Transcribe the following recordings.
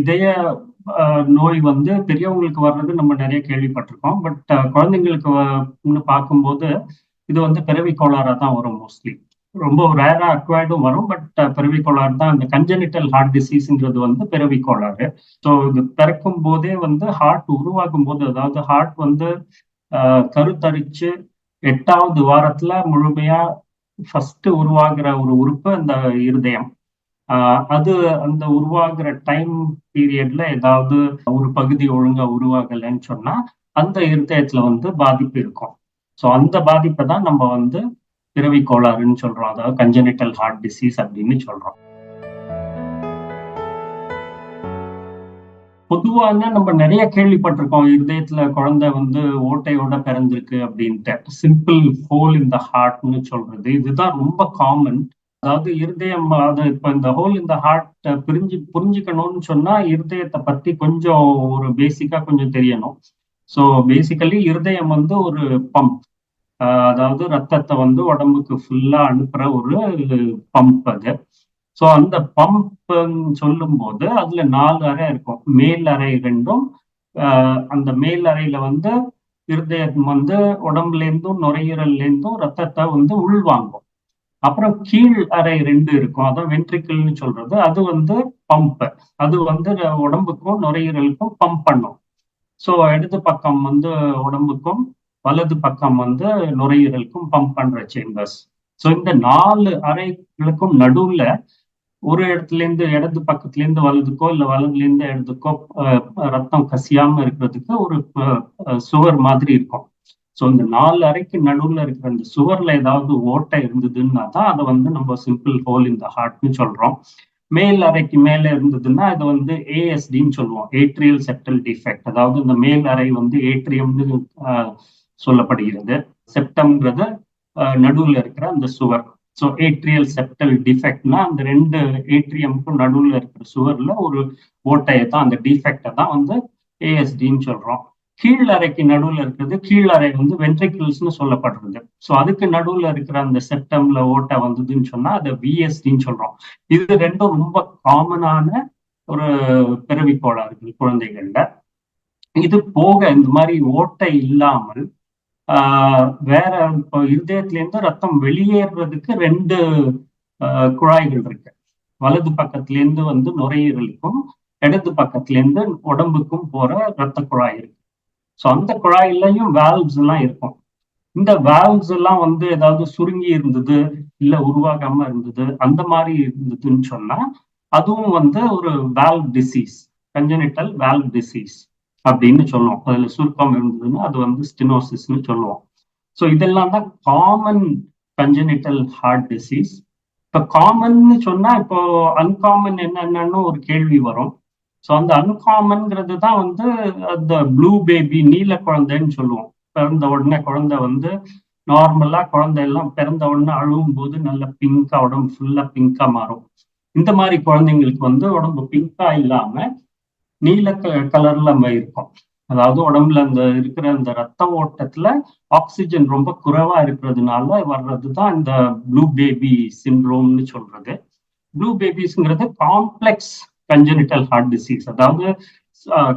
இதய நோய் வந்து பெரியவங்களுக்கு வர்றது நம்ம நிறைய கேள்விப்பட்டிருக்கோம். பட் குழந்தைங்களுக்கு பார்க்கும்போது இது வந்து பிறவி கோளாறா தான் வரும் மோஸ்ட்லி ரொம்ப ரேரா அக்வைர்டும் வரும். பட் பிறவி கோளாறு தான். இந்த கஞ்சனிட்டல் ஹார்ட் டிசீஸ்ன்றது வந்து பிறவி கோளாறு. ஸோ இது பிறக்கும் போதே வந்து ஹார்ட் உருவாகும் போது அதாவது ஹார்ட் வந்து கருத்தரிச்சு எட்டாவது வாரத்துல முழுமையா ஃபர்ஸ்ட் உருவாகிற ஒரு உறுப்பு அந்த இருதயம். அது அந்த உருவாகிற டைம் பீரியட்ல ஏதாவது ஒரு பகுதி ஒழுங்கா உருவாகலைன்னு சொன்னா அந்த இருதயத்துல வந்து பாதிப்பு இருக்கும். ஸோ அந்த பாதிப்பை தான் நம்ம வந்து பிறவி கோளாறுன்னு சொல்றோம். அதாவது கஞ்சனிட்டல் ஹார்ட் டிசீஸ் அப்படின்னு சொல்றோம். பொதுவாக நம்ம நிறைய கேள்விப்பட்டிருக்கோம். இருதயத்துல குழந்தை வந்து ஓட்டையோட பிறந்திருக்கு அப்படின்ட்டு. சிம்பிள் ஹோல் இந்த ஹார்ட்னு சொல்றது. இதுதான் ரொம்ப காமன் அதாவது இருதயம் அது இப்ப இந்த ஹோல் இந்த ஹார்ட் பிரிஞ்சு புரிஞ்சுக்கணும்னு சொன்னா இருதயத்தை பத்தி கொஞ்சம் ஒரு பேசிக்கா கொஞ்சம் தெரியணும். ஸோ பேசிக்கலி இருதயம் வந்து ஒரு பம்ப் அதாவது ரத்தத்தை வந்து உடம்புக்கு ஃபுல்லா அனுப்புற ஒரு பம்ப் அது. ஸோ அந்த பம்ப்னு சொல்லும் போது அதுல நாலு அறை இருக்கும். மேல் அறை ரெண்டும் அந்த மேல் அறையில வந்து இருதயம் வந்து உடம்புல இருந்தும் நுரையீரல்ல இருந்தும் ரத்தத்தை வந்து உள்வாங்கும். அப்புறம் கீழ் அறை ரெண்டு இருக்கும். அதான் வென்ட்ரிக்கிள்னு சொல்றது. அது வந்து பம்ப் அது வந்து உடம்புக்கும் நுரையீரலுக்கும் பம்ப் பண்ணும். ஸோ இடது பக்கம் வந்து உடம்புக்கும் வலது பக்கம் வந்து நுரையீரலுக்கும் பம்ப் பண்ற சேம்பர்ஸ் ஸோ இந்த நாலு அறைகளுக்கும் நடுவுல ஒரு இடத்துல இருந்து இடது பக்கத்துல இருந்து வலதுக்கோ இல்ல வலதுல இருந்து இடத்துக்கோ ரத்தம் கசியாம இருக்கிறதுக்கு ஒரு சுவர் மாதிரி இருக்கும். ஸோ இந்த நாலு அறைக்கு நடுவில் இருக்கிற அந்த சுவர்ல ஏதாவது ஓட்டை இருந்ததுன்னா தான் அதை வந்து நம்ம சிம்பிள் ஹோல் இந்த ஹார்ட்னு சொல்றோம். மேல் அறைக்கு மேலே இருந்ததுன்னா அதை வந்து ஏஎஸ்டின்னு சொல்லுவோம். ஏட்ரியல் செப்டல் டிஃபெக்ட் அதாவது இந்த மேல் அறை வந்து ஏட்ரியம்னு சொல்லப்படுகிறது. செப்டம்ன்றது நடுவில் இருக்கிற அந்த சுவர். ஸோ ஏட்ரியல் செப்டல் டிஃபெக்ட்னா அந்த ரெண்டு ஏட்ரியமுக்கும் நடுவில் இருக்கிற சுவர்ல ஒரு ஓட்டையை தான் அந்த டிஃபெக்டை தான் வந்து ஏஎஸ்டின்னு சொல்றோம். கீழ் அறைக்கு நடுவில் இருக்கிறது கீழறை வந்து வென்ட்ரிகிள்ஸ்னு சொல்லப்படுறது. ஸோ அதுக்கு நடுவில் இருக்கிற அந்த செப்டம்ல ஓட்டை வந்ததுன்னு சொன்னா அதை விஎஸ்டின்னு சொல்றோம். இது ரெண்டும் ரொம்ப காமனான ஒரு பிறவி கோளாறுகள் குழந்தைகள்ல. இது போக இந்த மாதிரி ஓட்டை இல்லாமல் வேற இப்போ இருதயத்திலேருந்து ரத்தம் வெளியேறதுக்கு ரெண்டு குழாய்கள் இருக்கு. வலது பக்கத்துலேருந்து வந்து நுரையீரலுக்கும் இடது பக்கத்துலேருந்து உடம்புக்கும் போற ரத்த குழாய் இருக்கு. ஸோ அந்த குழாயிலையும் வேல்வ்ஸ் எல்லாம் இருக்கும். இந்த வேல்வ்ஸ் எல்லாம் வந்து ஏதாவது சுருங்கி இருந்தது இல்ல உருவாகாம இருந்தது அந்த மாதிரி இருந்ததுன்னு சொன்னா அதுவும் வந்து ஒரு valve disease congenital valve disease அப்படின்னு சொல்லுவோம். அதுல சுருக்கம் இருந்ததுன்னா அது வந்து ஸ்டினோசிஸ்னு சொல்லுவோம். ஸோ இதெல்லாம் தான் காமன் கஞ்சனிட்டல் ஹார்ட் டிசீஸ் இப்போ காமன்னு சொன்னா இப்போ அன்காமன் என்னென்னு ஒரு கேள்வி வரும். ஸோ அந்த அன்காமன்ங்கிறது தான் வந்து அந்த ப்ளூ பேபி நீல குழந்தைன்னு சொல்லுவோம். பிறந்த உடனே குழந்தை வந்து நார்மலா குழந்தை எல்லாம் பிறந்த உடனே அழுவும் போது நல்ல பிங்கா உடம்பு ஃபுல்லா பிங்கா மாறும். இந்த மாதிரி குழந்தைங்களுக்கு வந்து உடம்பு பிங்கா இல்லாம நீல கலர்ல நம்ம இருக்கும். அதாவது உடம்புல அந்த இருக்கிற அந்த ரத்த ஓட்டத்துல ஆக்சிஜன் ரொம்ப குறைவா இருக்கிறதுனால வர்றது தான் இந்த ப்ளூ பேபி சிண்ட்ரோம்னு சொல்றது. ப்ளூ பேபிஸ்ங்கிறது காம்ப்ளெக்ஸ் கஞ்சனிட்டல் ஹார்ட் டிசீஸ் அதாவது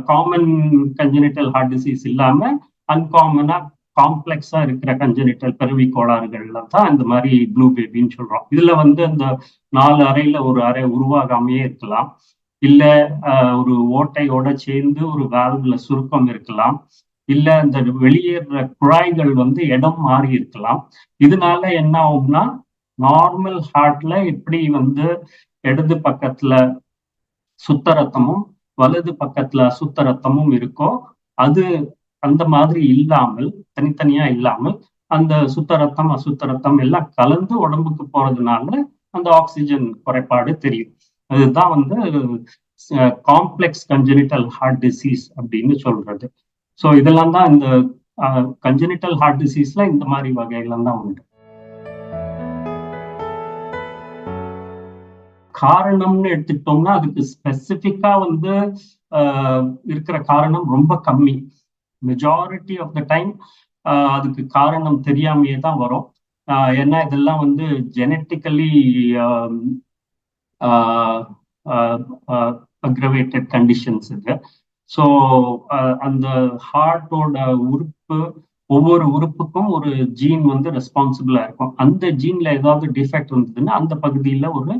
காமன் கஞ்சனிட்டல் ஹார்ட் டிசீஸ் இல்லாம அன்காமனா காம்ப்ளெக்ஸா இருக்கிற கஞ்சனிட்டல் பெருவி கோளாறுகள்ல தான் இந்த மாதிரி ப்ளூ பேபின்னு சொல்றோம். இதுல வந்து அந்த நாலு அறையில ஒரு அறை உருவாகாமையே இருக்கலாம். இல்ல ஒரு ஓட்டையோட சேர்ந்து ஒரு வேல்வ்ல சுருக்கம் இருக்கலாம். இல்ல இந்த வெளியேற குழாய்கள் வந்து இடம் மாறி இருக்கலாம். இதனால என்ன ஆகும்னா நார்மல் ஹார்ட்ல எப்படி வந்து இடது பக்கத்துல சுத்த ரத்தமும் வலது பக்கத்துல அசுத்த ரத்தமும் இருக்கோ அது அந்த மாதிரி இல்லாமல் தனித்தனியா இல்லாமல் அந்த சுத்த ரத்தம் அசுத்த ரத்தம் எல்லாம் கலந்து உடம்புக்கு போறதுனால அந்த ஆக்சிஜன் குறைபாடு தெரியும். அதுதான் வந்து காம்ப்ளெக்ஸ் கஞ்சனிட்டல் ஹார்ட் டிசீஸ் அப்படின்னு சொல்றது. ஸோ இதெல்லாம் தான் இந்த கஞ்சனிட்டல் ஹார்ட் டிசீஸ்ல இந்த மாதிரி வகைகள்லாம் தான் உண்டு. காரணம்னு எடுத்துக்கிட்டோம்னா அதுக்கு ஸ்பெசிஃபிக்கா வந்து இருக்கிற காரணம் ரொம்ப கம்மி. மெஜாரிட்டி ஆஃப் த டைம் அதுக்கு காரணம் தெரியாமையே தான் வரும். ஏன்னா இதெல்லாம் வந்து ஜெனட்டிக்கலி அக்ரவேட்டட் கண்டிஷன்ஸ் இது. ஸோ அந்த ஹார்ட்டோட உறுப்பு ஒவ்வொரு உறுப்புக்கும் ஒரு ஜீன் வந்து ரெஸ்பான்சிபிளா இருக்கும். அந்த ஜீன்ல ஏதாவது டிஃபெக்ட் இருந்ததுன்னா அந்த பகுதியில ஒரு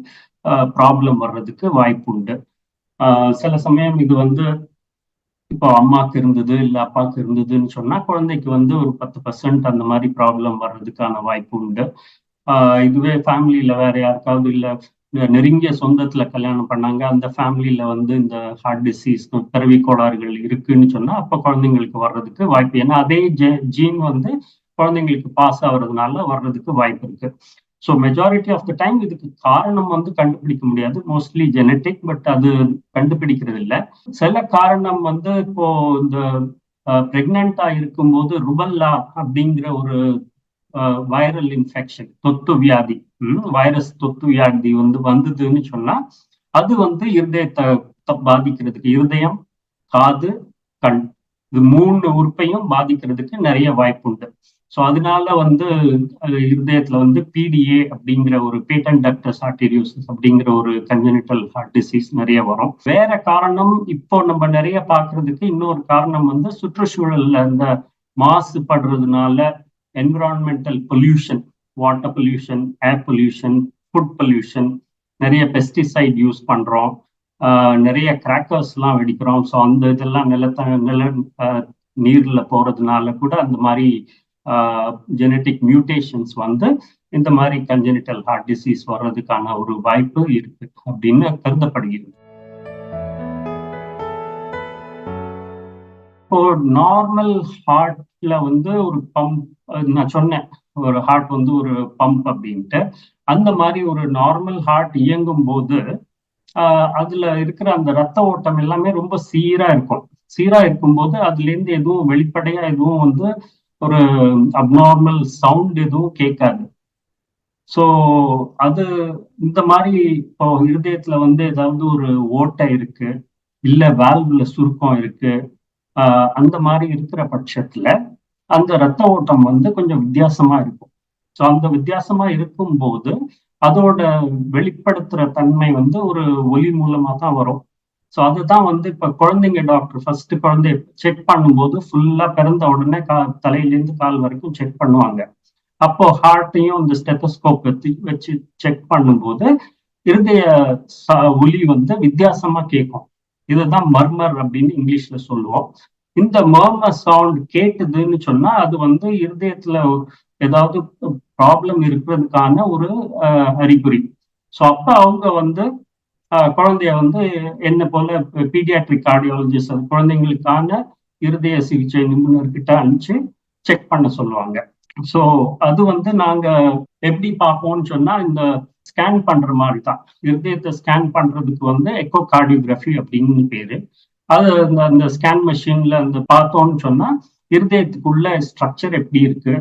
ப்ராப்ளம் வர்றதுக்கு வாய்ப்பு உண்டு. சில சமயம் இது வந்து இப்போ அம்மாவுக்கு இருந்தது இல்ல அப்பாவுக்கு இருந்ததுன்னு சொன்னா குழந்தைக்கு வந்து ஒரு பத்து பர்சன்ட் அந்த மாதிரி ப்ராப்ளம் வர்றதுக்கான வாய்ப்பு உண்டு. இதுவே ஃபேமிலியில வேற யாருக்காவது இல்ல நெருங்கிய சொந்தத்துல கல்யாணம் பண்ணாங்க அந்த ஃபேமிலியில வந்து இந்த ஹார்ட் டிசீஸ் பிறவி கோளாறுகள் இருக்குன்னு சொன்னா அப்ப குழந்தைங்களுக்கு வர்றதுக்கு வாய்ப்பு. ஏன்னா அதே ஜீன் வந்து குழந்தைங்களுக்கு பாஸ் ஆகுறதுனால வர்றதுக்கு வாய்ப்பு இருக்கு. So majority of the time இதுக்கு காரணம் வந்து கண்டுபிடிக்க முடியாது. மோஸ்ட்லி ஜெனட்டிக் பட் அது கண்டுபிடிக்கிறது இல்லை. சில காரணம் வந்து இப்போ இந்த பிரெக்னண்டா இருக்கும்போது ருபல்லா அப்படிங்கிற ஒரு வைரல் இன்ஃபெக்ஷன் தொத்து வியாதி வைரஸ் தொத்து வியாதி வந்து வந்ததுன்னு சொன்னா அது வந்து இருதயத்தை பாதிக்கிறதுக்கு இருதயம் காது கண் இது மூணு உறுப்பையும் பாதிக்கிறதுக்கு நிறைய வாய்ப்பு உண்டு ஸோ அதனால வந்து இருதயத்துல வந்து பிடிஏ அப்படிங்கிற ஒரு பீட்டன் டாக்டர்ஸ் ஆர்டீரியோசிஸ் அப்படிங்கிற ஒரு கன்ஜெனிட்டல் ஹார்ட் டிசீஸ் நிறைய வரும். வேற காரணம் இப்போ நம்ம நிறைய பாக்குறதுக்கு இன்னொரு காரணம் வந்து சுற்றுச்சூழல்ல இந்த மாசுபடுறதுனால environmental pollution water pollution air pollution food pollution நிறைய பெஸ்டிசைட் யூஸ் பண்றோம். நிறைய கிராக்கர்ஸ்லாம் வெடிக்கிறோம். ஸோ அந்த இதெல்லாம் நிலத்த நில நீர்ல போறதுனால கூட அந்த மாதிரி ஜெனட்டிக் மியூட்டேஷன்ஸ் வந்து இந்த மாதிரி கன்ஜெனிட்டல் ஹார்ட் டிசீஸ் வர்றதுக்கான ஒரு வாய்ப்பு இருக்கு அப்படின்னு கருதப்படுகிறது. இப்போ நார்மல் ஹார்ட்ல வந்து ஒரு பம்ப் நான் சொன்னேன் ஒரு ஹார்ட் வந்து ஒரு பம்ப் அப்படின்ட்டு. அந்த மாதிரி ஒரு நார்மல் ஹார்ட் இயங்கும் போது அதுல இருக்கிற அந்த ரத்த ஓட்டம் எல்லாமே ரொம்ப சீரா இருக்கும். சீரா இருக்கும்போது அதுல இருந்து எதுவும் வெளிப்படையா எதுவும் வந்து ஒரு அப்நார்மல் சவுண்ட் எதுவும் கேட்காது. ஸோ அது இந்த மாதிரி இப்போ இருதயத்துல வந்து ஏதாவது ஒரு ஓட்டை இருக்கு இல்ல வேல்வ்ல சுருக்கம் இருக்கு அந்த மாதிரி இருக்கிற பட்சத்துல அந்த ரத்த ஓட்டம் வந்து கொஞ்சம் வித்தியாசமா இருக்கும். ஸோ அந்த வித்தியாசமா இருக்கும் போது அதோட வெளிப்படுத்துற தன்மை வந்து ஒரு ஒலி மூலமா தான் வரும். ஸோ அதுதான் வந்து இப்போ குழந்தைங்க டாக்டர் ஃபர்ஸ்ட் குழந்தை செக் பண்ணும்போது ஃபுல்லா பிறந்த உடனே கா தலையிலேருந்து கால் வரைக்கும் செக் பண்ணுவாங்க. அப்போ ஹார்ட்டையும் இந்த ஸ்டெத்தோஸ்கோப் வச்சு வச்சு செக் பண்ணும்போது இருதய ஒலி வந்து வித்தியாசமா கேட்கும் இதுதான் மர்மர் அப்படின்னு இங்கிலீஷ்ல சொல்லுவோம். இந்த மர்மர் சவுண்ட் கேட்டுதுன்னு சொன்னா அது வந்து இருதயத்துல ஏதாவது ப்ராப்ளம் இருக்கிறதுக்கான ஒரு அறிகுறி. ஸோ அப்ப அவங்க வந்து குழந்தைய வந்து என்ன போல பீடியாட்ரிக் கார்டியாலஜிஸ்ட் குழந்தைங்களுக்கான இருதய சிகிச்சை நிபுணர்கிட்ட அனுப்பிச்சு செக் பண்ண சொல்லுவாங்க. ஸோ அது வந்து நாங்க எப்படி பார்ப்போம்னு சொன்னா இந்த ஸ்கேன் பண்ற மாதிரி தான் இருதயத்தை ஸ்கேன் பண்றதுக்கு வந்து எக்கோ கார்டியோகிராஃபி அப்படின்னு பேரு. அது அந்த அந்த ஸ்கேன் மிஷின்ல அந்த பார்த்தோம்னு சொன்னா இருதயத்துக்குள்ள ஸ்ட்ரக்சர் எப்படி இருக்கு?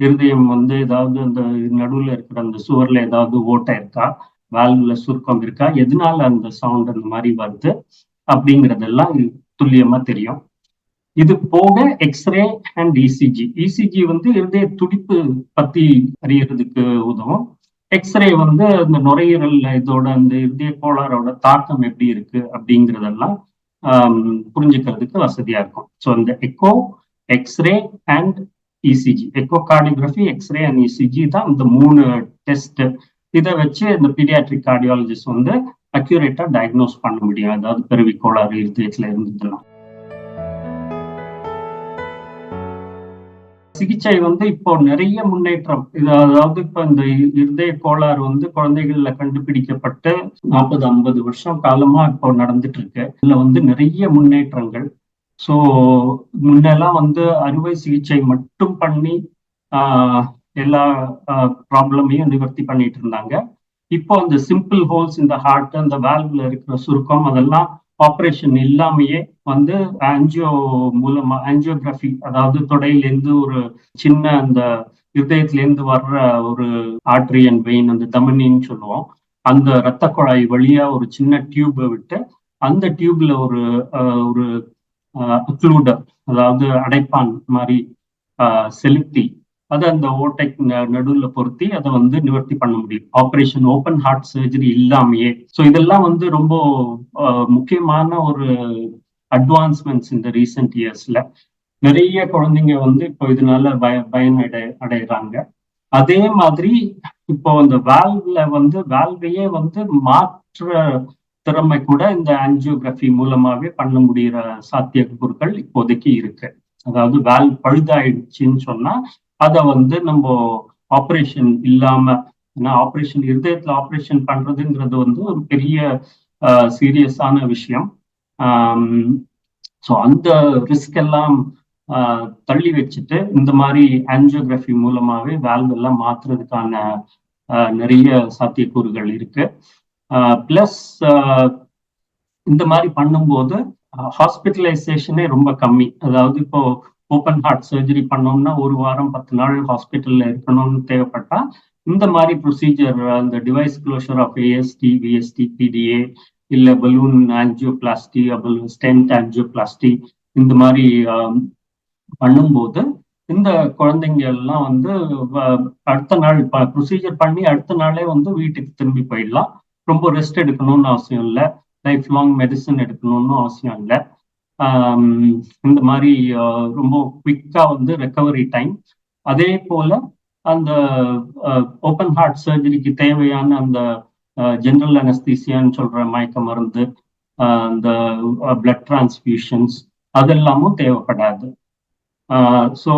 இருதயம் வந்து ஏதாவது அந்த நடுவில் இருக்கிற அந்த சுவர்ல ஏதாவது ஓட்டை இருக்கா? வால்வுல சுருக்கம் இருக்கா? எதனால அந்த சவுண்ட் அந்த மாதிரி வருது? அப்படிங்கறதெல்லாம் துல்லியமா தெரியும். இது போக எக்ஸ்ரே அண்ட் இசிஜி இசிஜி வந்து இருதய துடிப்பு பத்தி அறியறதுக்கு உதவும். எக்ஸ்ரே வந்து அந்த நுரையீரல் இதோட அந்த இருதய கோளாறோட தாக்கம் எப்படி இருக்கு அப்படிங்கிறதெல்லாம் புரிஞ்சுக்கிறதுக்கு வசதியா இருக்கும். ஸோ அந்த echo x-ray and ECG echocardiography x-ray and ECG தான் இந்த மூணு டெஸ்ட் இதை வச்சு இந்த பீடியாட்ரிக் கார்டியாலஜிஸ்ட் வந்து அக்யூரேட்டா டயக்னோஸ் பண்ண முடியும். அதாவது பிறவி கோளாறு இருதயத்துல இருந்ததுன்னா. சிகிச்சை வந்து இப்போ நிறைய முன்னேற்றம். இது அதாவது இப்ப இந்த இருதய கோளாறு வந்து குழந்தைகள்ல கண்டுபிடிக்கப்பட்டு நாற்பது ஐம்பது வருஷம் காலமா இப்போ நடந்துட்டு இருக்கு இதுல வந்து நிறைய முன்னேற்றங்கள். ஸோ முன்னெல்லாம் வந்து அறுவை சிகிச்சை மட்டும் பண்ணி ஆஹ் எல்லா ப்ராப்ளமையும் நிவர்த்தி பண்ணிட்டு இருந்தாங்க. இப்போ அந்த சிம்பிள் ஹோல்ஸ் இந்த ஹார்ட் அந்த வேல்வ்ல இருக்கிற சுருக்கம் அதெல்லாம் ஆப்ரேஷன் இல்லாமையே வந்து ஆன்ஜியோ மூலமா ஆன்ஜியோகிராஃபி அதாவது தொடையிலேருந்து ஒரு சின்ன அந்த இருதயத்திலேருந்து வர்ற ஒரு ஆர்ட்ரி அண்ட் வெயின் அந்த தமனின்னு சொல்லுவோம். அந்த ரத்த குழாய் வழியா ஒரு சின்ன டியூபை விட்டு அந்த டியூப்ல ஒரு ஒரு அக்ளூடர் அதாவது அடைப்பான் மாதிரி செலுத்தி அதை அந்த ஓட்டை நடுவுல பொருத்தி அதை வந்து நிவர்த்தி பண்ண முடியும். ஆப்ரேஷன் ஓப்பன் ஹார்ட் சர்ஜரி இல்லாமையே. ஸோ இதெல்லாம் வந்து ரொம்ப முக்கியமான ஒரு அட்வான்ஸ்மெண்ட்ஸ் இந்த ரீசெண்ட் இயர்ஸ்ல நிறைய குழந்தைங்க வந்து இப்போ இதனால பய பயன் அடை அடைகிறாங்க அதே மாதிரி இப்போ அந்த வேல்வ்ல வந்து வேல்வையே வந்து மாற்ற திறமை கூட இந்த ஆன்ஜியோகிராஃபி மூலமாவே பண்ண முடிகிற சாத்தியக்கூறுகள் இப்போதைக்கு இருக்கு. அதாவது வேல் பழுதாயிடுச்சுன்னு சொன்னா அதை வந்து நம்ம ஆப்ரேஷன் இல்லாம ஏன்னா ஆப்ரேஷன் இருதயத்துல ஆப்ரேஷன் பண்றதுங்கிறது வந்து ஒரு பெரிய சீரியஸான விஷயம். ஸோ அந்த ரிஸ்க் எல்லாம் தள்ளி வச்சுட்டு இந்த மாதிரி ஆன்ஜியோகிராஃபி மூலமாவே வேல்வ் எல்லாம் மாத்துறதுக்கான நிறைய சாத்தியக்கூறுகள் இருக்கு. பிளஸ் இந்த மாதிரி பண்ணும்போது ஹாஸ்பிட்டலைசேஷனே ரொம்ப கம்மி. அதாவது இப்போ ஓப்பன் ஹார்ட் சர்ஜரி பண்ணோம்னா ஒரு வாரம் பத்து நாள் ஹாஸ்பிட்டல்ல இருக்கணும்னு தேவைப்பட்டா இந்த மாதிரி ப்ரொசீஜர் அந்த device closure of ASD VSD PDA இல்ல balloon angioplasty balloon stent angioplasty இந்த மாதிரி பண்ணும்போது இந்த குழந்தைங்க எல்லாம் வந்து அடுத்த நாள் ப்ரொசீஜர் பண்ணி அடுத்த நாளே வந்து வீட்டுக்கு திரும்பி போயிடலாம். ரொம்ப ரெஸ்ட் எடுக்கணும்னு அவசியம் இல்லை. லைஃப் லாங் மெடிசன் எடுக்கணும்னு அவசியம் இல்லை. இந்த மாதிரி ரொம்ப குவிக்கா வந்து ரெக்கவரி டைம் அதே போல அந்த ஓப்பன் ஹார்ட் சர்ஜரிக்கு தேவையான அந்த ஜென்ரல் அனஸ்தீசியான்னு சொல்ற மயக்க மருந்து அந்த பிளட் டிரான்ஸ்பியூஷன்ஸ் அதெல்லாமும் தேவைப்படாது. ஸோ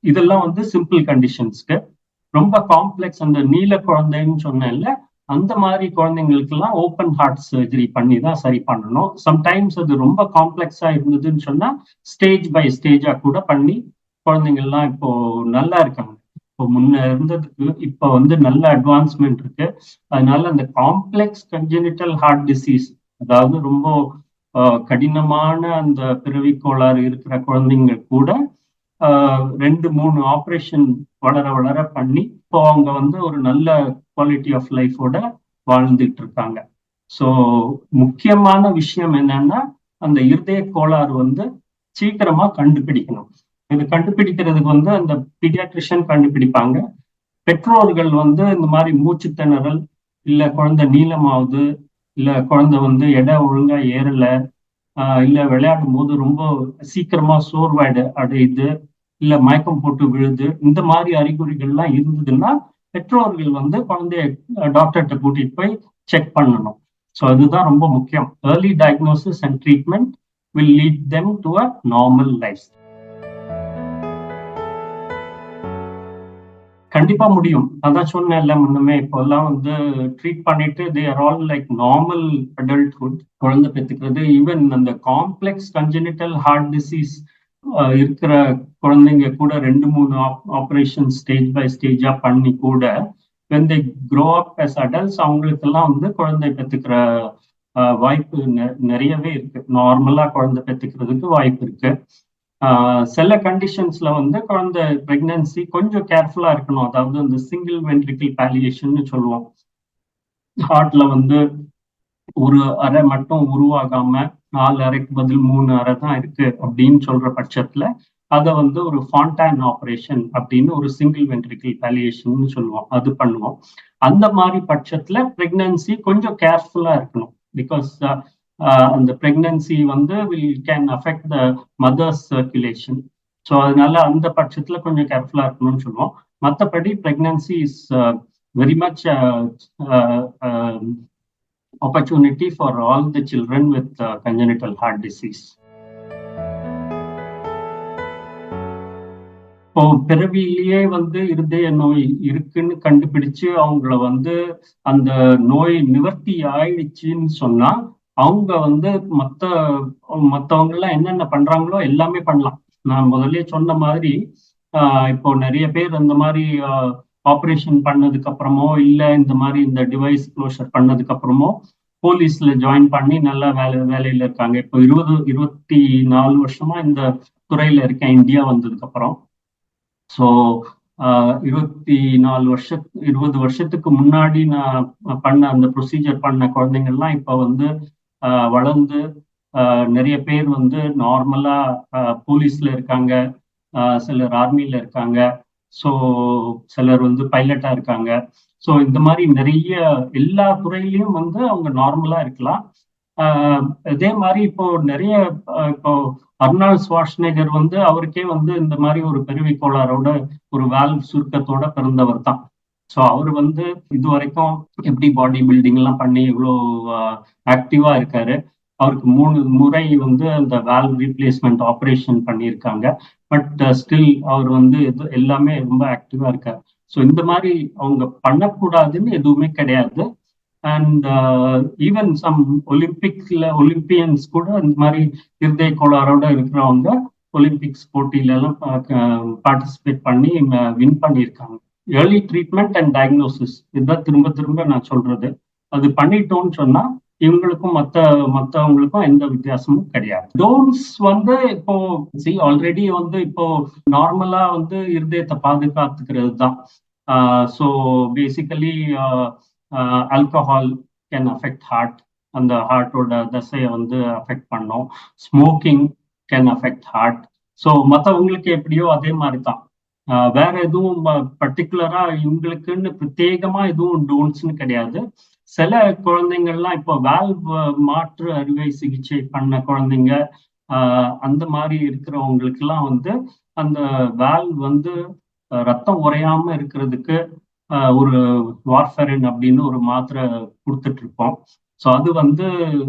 இதெல்லாம் வந்து சிம்பிள் கண்டிஷன்ஸ்க்கு ரொம்ப காம்ப்ளெக்ஸ் அந்த நீல குழந்தைன்னு சொன்னேன்ல அந்த மாதிரி குழந்தைங்களுக்கெல்லாம் ஓப்பன் ஹார்ட் சர்ஜரி பண்ணி தான் சரி பண்ணணும். சம்டைம்ஸ் அது ரொம்ப காம்ப்ளெக்ஸா இருந்ததுன்னு சொன்னா ஸ்டேஜ் பை ஸ்டேஜா கூட பண்ணி குழந்தைங்கள்லாம் இப்போ நல்லா இருக்காங்க. இப்போ முன்ன இருந்ததுக்கு இப்போ வந்து நல்ல அட்வான்ஸ்மெண்ட் இருக்கு. அதனால அந்த காம்ப்ளெக்ஸ் கன்ஜெனிட்டல் ஹார்ட் டிசீஸ் அதாவது ரொம்ப கடினமான அந்த பிறவி கோளாறு இருக்கிற குழந்தைங்க கூட ரெண்டு மூணு ஆப்ரேஷன் வளர வளர பண்ணி இப்போ அவங்க வந்து ஒரு நல்ல குவாலிட்டி ஆஃப் லைஃபோட வாழ்ந்துட்டு இருக்காங்க ஸோ முக்கியமான விஷயம் என்னன்னா அந்த இருதய கோளாறு வந்து சீக்கிரமா கண்டுபிடிக்கணும். இது கண்டுபிடிக்கிறதுக்கு வந்து அந்த பீடியாட்ரிஷியன் கண்டுபிடிப்பாங்க. பெற்றோர்கள் வந்து இந்த மாதிரி மூச்சு திணறல் இல்ல குழந்தை நீளமாகுது இல்ல குழந்தை வந்து எடை ஒழுங்கா ஏறல இல்ல விளையாடும் போது ரொம்ப சீக்கிரமா சோர்வாயிடு அடையுது இல்ல மயக்கம் போட்டு விழுது இந்த மாதிரி அறிகுறிகள்லாம் இருந்ததுன்னா பெற்றோர்கள் வந்து குழந்தைய டாக்டர்கிட்ட கூட்டிட்டு போய் செக் பண்ணணும். ஸோ அதுதான் ரொம்ப முக்கியம். Early diagnosis and treatment will lead them to a normal life கண்டிப்பா முடியும். அதான் சொன்னேன்ல முன்னமே இப்போ எல்லாம் வந்து ட்ரீட் பண்ணிட்டு they are all like normal adulthood குழந்தை பெற்றுக்கிறது ஈவன் அந்த காம்ப்ளெக்ஸ் கன்ஜெனிட்டல் ஹார்ட் டிசீஸ் இருக்கிற குழந்தைங்க கூட ரெண்டு மூணு ஆப்ரேஷன் ஸ்டேஜ் பை ஸ்டேஜா பண்ணி கூட when they grow up as adults அவங்களுக்கெல்லாம் வந்து குழந்தை பெற்றுக்கிற வாய்ப்பு நிறையவே இருக்கு. நார்மலா குழந்தை பெற்றுக்கிறதுக்கு வாய்ப்பு இருக்கு. சில கண்டிஷன்ஸ்ல வந்து குழந்தை பிரெக்னன்சி கொஞ்சம் கேர்ஃபுல்லா இருக்கணும். அதாவது இந்த சிங்கிள் வென்ட்ரிக்கல் பேலியேஷன் சொல்லுவோம். ஹார்ட்ல வந்து ஒரு அறை மட்டும் உருவாகாம நாலு அறைக்கு பதில் மூணு அறை தான் இருக்கு அப்படின்னு சொல்ற பட்சத்துல அதை வந்து ஒரு ஃபாண்டான் ஆப்ரேஷன் அப்படின்னு ஒரு சிங்கிள் வென்ட்ரிக்கல் பேலியேஷன் சொல்லுவோம். அது பண்ணுவோம். அந்த மாதிரி பட்சத்துல பிரெக்னன்சி கொஞ்சம் கேர்ஃபுல்லா இருக்கணும். பிகாஸ் uh, uh, அந்த பிரெக்னன்சி வந்து will can affect the mother's circulation so அதனால அந்த பட்சத்துல கொஞ்சம் கேர்ஃபுல்லா இருக்கணும்னு சொல்லுவோம். மற்றபடி pregnancy is very much opportunity for all the children with uh, congenital heart disease. இப்போ பிறவியிலேயே வந்து இருதய நோய் இருக்குன்னு கண்டுபிடிச்சு அவங்கள வந்து அந்த நோய் நிவர்த்தி ஆயிடுச்சுன்னு சொன்னா அவங்க வந்து மத்த மத்தவங்க எல்லாம் என்னென்ன பண்றாங்களோ எல்லாமே பண்ணலாம் நான் முதல்ல சொன்ன மாதிரி இப்போ நிறைய பேர் அந்த மாதிரி ஆப்ரேஷன் பண்ணதுக்கு அப்புறமோ இல்ல இந்த மாதிரி இந்த டிவைஸ் க்ளோஷர் பண்ணதுக்கு அப்புறமோ போலீஸ்ல ஜாயின் பண்ணி நல்லா வேலை வேலையில இருக்காங்க. இப்போ இருபது இருபத்தி நாலு வருஷமா இந்த துறையில இருக்கேன். இந்தியா வந்ததுக்கு அப்புறம் ஸோ இருபத்தி நாலு வருஷ இருபது வருஷத்துக்கு முன்னாடி நான் பண்ண அந்த ப்ரொசீஜர் பண்ண குழந்தைங்கள்லாம் இப்போ வந்து வளர்ந்து நிறைய பேர் வந்து நார்மலா போலீஸ்ல இருக்காங்க. சிலர் ஆர்மியில இருக்காங்க. ஸோ சிலர் வந்து பைலட்டா இருக்காங்க. ஸோ இந்த மாதிரி நிறைய எல்லா துறையிலையும் வந்து அவங்க நார்மலா இருக்கலாம். இதே மாதிரி இப்போ நிறைய இப்போ அர்னால் சுவாஷ்நேகர் வந்து அவருக்கே வந்து இந்த மாதிரி ஒரு பெருவி கோளாரோட ஒரு வேல்வ் சுருக்கத்தோட பிறந்தவர் தான். ஸோ அவர் வந்து இது வரைக்கும் எப்படி பாடி பில்டிங் எல்லாம் பண்ணி இவ்வளோ ஆக்டிவா இருக்காரு. அவருக்கு மூணு முறை வந்து அந்த வேல் ரீப்ளேஸ்மெண்ட் ஆப்ரேஷன் பண்ணியிருக்காங்க. பட் ஸ்டில் uh, அவர் வந்து எல்லாமே ரொம்ப ஆக்டிவா இருக்காரு. ஸோ இந்த மாதிரி அவங்க பண்ணக்கூடாதுன்னு எதுவுமே கிடையாது. அண்ட் ஈவன் சம் ஒலிம்பிக்ஸ்ல ஒலிம்பியன்ஸ் கூட இந்த மாதிரி இருதய கோளாரோட இருக்கிறவங்க ஒலிம்பிக்ஸ் போட்டியில எல்லாம் பார்ட்டிசிபேட் பண்ணி வின் பண்ணியிருக்காங்க. ஏர்லி ட்ரீட்மெண்ட் அண்ட் டயக்னோசிஸ் இதுதான் திரும்ப திரும்ப நான் சொல்றது. அது பண்ணிட்டோம்னு சொன்னா இவங்களுக்கும் மத்த மத்தவங்களுக்கும் எந்த வித்தியாசமும் கிடையாது. டோன்ஸ் வந்து இப்போ சி ஆல்ரெடி வந்து இப்போ நார்மலா வந்து இருதயத்தை பாதுகாத்துக்கிறது தான் so basically alcohol can affect heart அந்த ஹார்ட்டோட தசையை வந்து அஃபெக்ட் பண்ணும். Smoking can affect heart so மற்றவங்களுக்கு எப்படியோ அதே மாதிரி தான் வேற எதுவும் பர்டிகுலரா இவங்களுக்குன்னு பிரத்யேகமா எதுவும் டோன்ஸ்னு கிடையாது. சில குழந்தைங்கள்லாம் இப்போ வேல் மாற்று அறுவை சிகிச்சை பண்ண குழந்தைங்க அந்த மாதிரி இருக்கிறவங்களுக்கு எல்லாம் வந்து அந்த வேல் வந்து ரத்தம் உறையாம இருக்கிறதுக்கு ஒரு வார்ஃபரின் அப்படின்னு ஒரு மாத்திரை கொடுத்துட்டு இருப்போம் ஸோ அது வந்து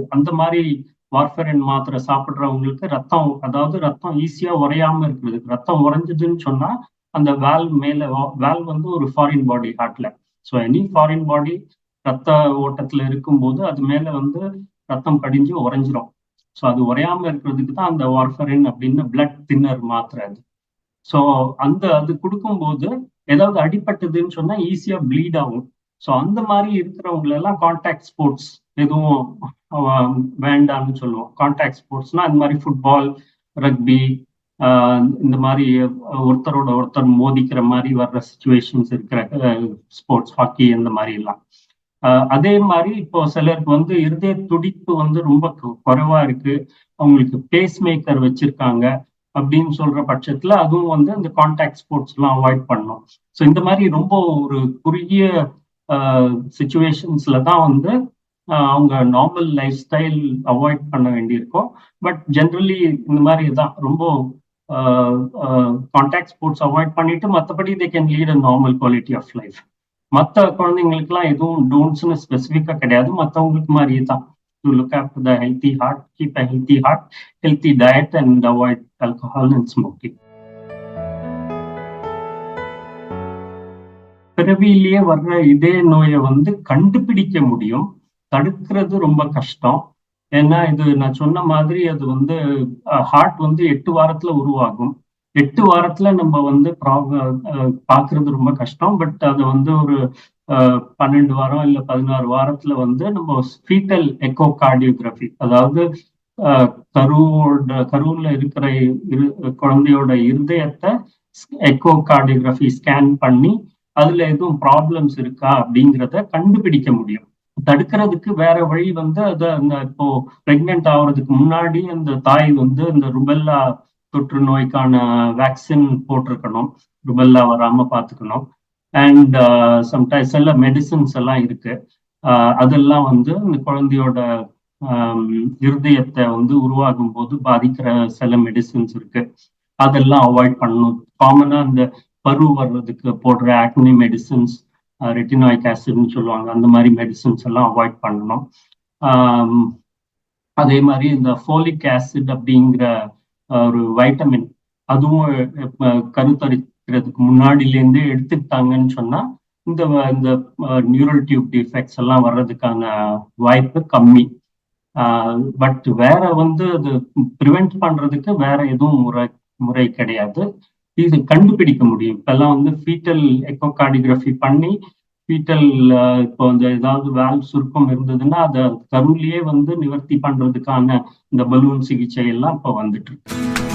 அந்த மாதிரி வார்ஃபரின் மாத்திரை சாப்பிட்றவங்களுக்கு ரத்தம் அதாவது ரத்தம் ஈஸியா உறையாம இருக்கிறது ரத்தம் உறைஞ்சதுன்னு சொன்னா அந்த வேல் மேல வேல் வந்து ஒரு ஃபாரின் பாடி ஹார்ட்ல ஸோ எனி ஃபாரின் பாடி ரத்த ஓட்டத்துல இருக்கும்போது அது மேல வந்து ரத்தம் கடிஞ்சு உறைஞ்சிரும். ஸோ அது உறையாம இருக்கிறதுக்கு தான் அந்த வார்ஃபரின் அப்படின்னு பிளட் தின்னர் மாத்திரை அது. ஸோ அந்த அது கொடுக்கும்போது ஏதாவது அடிப்பட்டதுன்னு சொன்னா ஈஸியா ப்ளீட் ஆகும். ஸோ அந்த மாதிரி இருக்கிறவங்க எல்லாம் கான்டாக்ட் ஸ்போர்ட்ஸ் எதுவும் வேண்டாம்னு சொல்லுவோம். கான்டாக்ட் ஸ்போர்ட்ஸ்னா அந்த மாதிரி ஃபுட்பால் ரக்பி இந்த மாதிரி ஒருத்தரோட ஒருத்தர் மோதிக்கிற மாதிரி வர்ற சுச்சுவேஷன்ஸ் இருக்கிற ஸ்போர்ட்ஸ் ஹாக்கி இந்த மாதிரி எல்லாம். அதே மாதிரி இப்போ சிலருக்கு வந்து இருதய துடிப்பு வந்து ரொம்ப குறைவா இருக்கு. அவங்களுக்கு பேஸ் மேக்கர் வச்சிருக்காங்க அப்படின்னு சொல்ற பட்சத்துல அதுவும் வந்து இந்த கான்டாக்ட் ஸ்போர்ட்ஸ் எல்லாம் அவாய்ட் பண்ணும் ஸோ இந்த மாதிரி ரொம்ப ஒரு குறுகிய சுச்சுவேஷன்ஸ்ல தான் வந்து அவங்க நார்மல் லைஃப் ஸ்டைல் அவாய்ட் பண்ண வேண்டியிருக்கும். பட் ஜென்ரலி இந்த மாதிரி தான் ரொம்ப கான்டாக்ட் ஸ்போர்ட்ஸ் அவாய்ட் பண்ணிட்டு மற்றபடி they can lead a normal quality of life மற்ற குழந்தைங்களுக்குலாம் எதுவும் டோன்ட்ஸ்னு ஸ்பெசிஃபிக்காக கிடையாது. மற்றவங்களுக்கு மாதிரியே தான். To look after the healthy heart keep a healthy heart healthy diet and avoid alcohol and smoking பிறவியிலேயே வர்ற இதே நோயை வந்து கண்டுபிடிக்க முடியும். தடுக்கிறது ரொம்ப கஷ்டம். ஏன்னா இது நான் சொன்ன மாதிரி அது வந்து ஹார்ட் வந்து எட்டு வாரத்துல உருவாகும். எட்டு வாரத்துல நம்ம வந்து பாக்குறது ரொம்ப கஷ்டம். பட் அது வந்து ஒரு பன்னெண்டு வாரம் இல்ல பதினாறு வாரத்துல வந்து நம்ம ஃபீட்டல் எக்கோ கார்டியோகிராஃபி அதாவது கருவோட கருவுல இருக்கிற இரு குழந்தையோட இருதயத்தை எக்கோ கார்டியோகிராஃபி ஸ்கேன் பண்ணி அதுல எதுவும் ப்ராப்ளம்ஸ் இருக்கா அப்படிங்கிறத கண்டுபிடிக்க முடியும். தடுக்கிறதுக்கு வேற வழி வந்து அதை அந்த இப்போ பிரெக்னென்ட் ஆகுறதுக்கு முன்னாடி அந்த தாய் வந்து அந்த ருபெல்லா தொற்று நோய்க்கான வேக்சின் போட்டிருக்கணும் ருபெல்லா வராம பார்த்துக்கணும். அண்ட் சம்டைம்ஸ் எல்லாம் மெடிசின்ஸ் எல்லாம் இருக்கு. அதெல்லாம் வந்து இந்த குழந்தையோட இருதயத்தை வந்து உருவாகும் போது பாதிக்கிற சில மெடிசின்ஸ் இருக்கு. அதெல்லாம் அவாய்ட் பண்ணணும். காமனா அந்த பரு வர்றதுக்கு போடுற ஆக்னி மெடிசின்ஸ் ரெட்டினாய்க் ஆசிட்னு சொல்லுவாங்க. அந்த மாதிரி மெடிசின்ஸ் எல்லாம் அவாய்ட் பண்ணணும். அதே மாதிரி இந்த ஃபோலிக் ஆசிட் அப்படிங்கிற ஒரு வைட்டமின் அதுவும் கருத்தரிக்கிறதுக்கு முன்னாடிலேருந்தே எடுத்துக்கிட்டாங்கன்னு சொன்னா இந்த இந்த நியூரல் டியூப் டிஃபெக்ட்ஸ் எல்லாம் வர்றதுக்கான வாய்ப்பு கம்மி. பட் வேற வந்து அது ப்ரிவெண்ட் பண்றதுக்கு வேற எதுவும் முறை முறை கிடையாது. இது கண்டுபிடிக்க முடியும். இப்பெல்லாம் வந்து ஃபீட்டல் எக்கோகார்டிகிராஃபி பண்ணி ஃபீட்டல் இப்போ அந்த ஏதாவது வேல் சுருக்கம் இருந்ததுன்னா அதை கருவிலேயே வந்து நிவர்த்தி பண்றதுக்கான இந்த பலூன் சிகிச்சை எல்லாம் இப்போ வந்துட்டு இருக்கு.